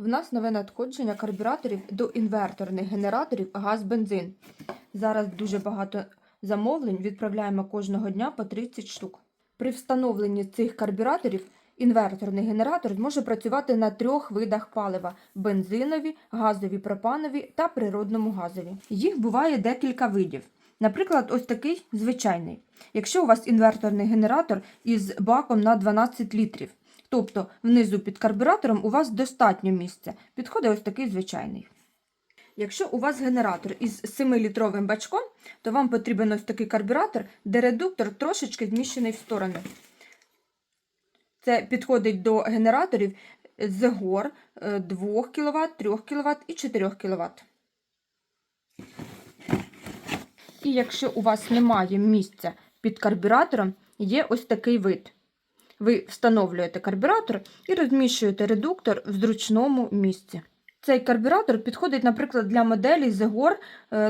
В нас нове надходження карбюраторів до інверторних генераторів газ-бензин. Зараз дуже багато замовлень, відправляємо кожного дня по 30 штук. При встановленні цих карбюраторів інверторний генератор зможе працювати на трьох видах палива: бензинові, газові, пропанові та природному газові. Їх буває декілька видів. Наприклад, ось такий звичайний. Якщо у вас інверторний генератор із баком на 12 літрів, тобто внизу під карбюратором у вас достатньо місця, підходить ось такий звичайний. Якщо у вас генератор із 7-літровим бачком, то вам потрібен ось такий карбюратор, де редуктор трошечки зміщений в сторони. Це підходить до генераторів з гор 2 кВт, 3 кВт і 4 кВт. І якщо у вас немає місця під карбюратором, є ось такий вид. Ви встановлюєте карбюратор і розміщуєте редуктор в зручному місці. Цей карбюратор підходить, наприклад, для моделі Zegor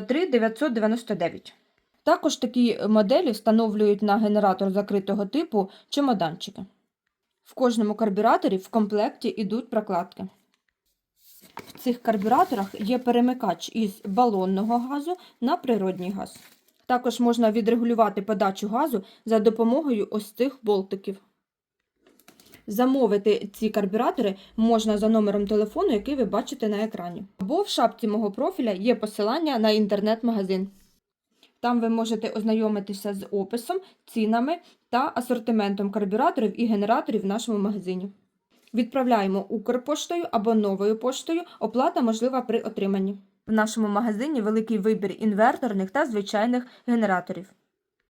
3999. Також такі моделі встановлюють на генератор закритого типу чемоданчики. В кожному карбюраторі в комплекті йдуть прокладки. В цих карбюраторах є перемикач із балонного газу на природній газ. Також можна відрегулювати подачу газу за допомогою ось цих болтиків. Замовити ці карбюратори можна за номером телефону, який ви бачите на екрані. Або в шапці мого профіля є посилання на інтернет-магазин. Там ви можете ознайомитися з описом, цінами та асортиментом карбюраторів і генераторів в нашому магазині. Відправляємо Укрпоштою або новою поштою. Оплата можлива при отриманні. В нашому магазині великий вибір інверторних та звичайних генераторів.